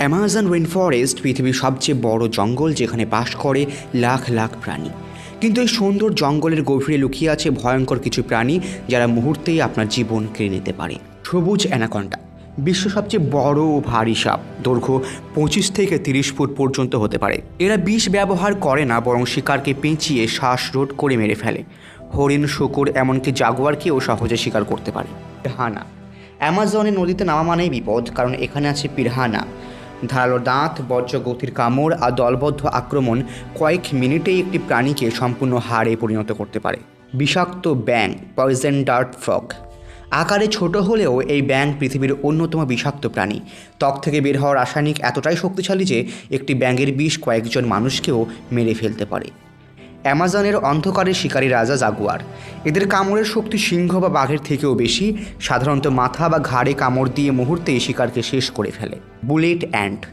Amazon rain forest পৃথিবীর সবচেয়ে বড় জঙ্গল, যেখানে বাস করে লাখ লাখ প্রাণী। কিন্তু এই সুন্দর জঙ্গলের গভীরে লুকিয়ে আছে ভয়ঙ্কর কিছু প্রাণী, যারা মুহূর্তেই আপনার জীবন কেড়ে নিতে পারে। সবুজ অ্যানাকন্ডা, বিশ্ব সবচেয়ে বড় ও ভারী সাপ। দৈর্ঘ্য পঁচিশ থেকে তিরিশ ফুট পর্যন্ত হতে পারে। এরা বিষ ব্যবহার করে না, বরং শিকারকে পেঁচিয়ে শ্বাস শ্বাসরোধ করে মেরে ফেলে। হরিণ, শুকুর, এমনকি জাগুয়ারকেও সহজে শিকার করতে পারে। পিরহানা, অ্যামাজনে নদীতে নামা মানেই বিপদ, কারণ এখানে আছে পিরহানা। ধারালো দাঁত, বজ্র গতির কামড় আর দলবদ্ধ আক্রমণ কয়েক মিনিটেই একটি প্রাণীকে সম্পূর্ণ হারে পরিণত করতে পারে। বিষাক্ত ব্যাং পয়জেন ডার্ট ফ্রগ আকারে ছোট হলেও এই ব্যাং পৃথিবীর অন্যতম বিষাক্ত প্রাণী। ত্বক থেকে বের হওয়া রাসায়নিক এতটাই শক্তিশালী যে একটি ব্যাঙের বিষ কয়েকজন মানুষকেও মেরে ফেলতে পারে। অ্যামাজনের অন্ধকারের শিকারী রাজা জাগুয়ার। এদের কামড়ের শক্তি সিংহ বা বাঘের থেকেও বেশি, সাধারণত মাথা বা ঘাড়ে কামড় দিয়ে মুহূর্তেই শিকারকে শেষ করে ফেলে। বুলেট অ্যান্ট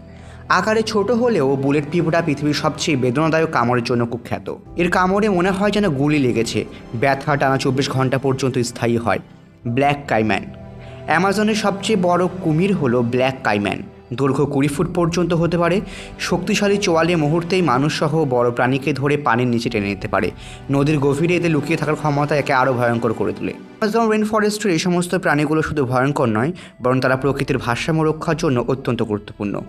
আকারে ছোট হলেও বুলেট পিঁপড়া পৃথিবীর সবচেয়ে বেদনাদায়ক কামড়ের জন্য কুখ্যাত। এর কামড়ে মনে হয় যেন গুলি লেগেছে। ব্যথা টানা চব্বিশ ঘণ্টা পর্যন্ত স্থায়ী হয়। Black caiman. অ্যামাজনের সবচেয়ে বড় কুমির হলো ব্ল্যাক কাইম্যান। দৈর্ঘ্য কুড়ি ফুট পর্যন্ত হতে পারে। শক্তিশালী চোয়ালে মুহূর্তেই মানুষসহ বড় প্রাণীকে ধরে পানির নিচে টেনে নিতে পারে। নদীর গভীরে এতে লুকিয়ে থাকার ক্ষমতা একে আরও ভয়ঙ্কর করে তোলে। অ্যামাজন রেন ফরেস্টের এই সমস্ত প্রাণীগুলো শুধু ভয়ঙ্কর নয়, বরং তারা প্রকৃতির ভারসাম্য রক্ষার জন্য অত্যন্ত গুরুত্বপূর্ণ।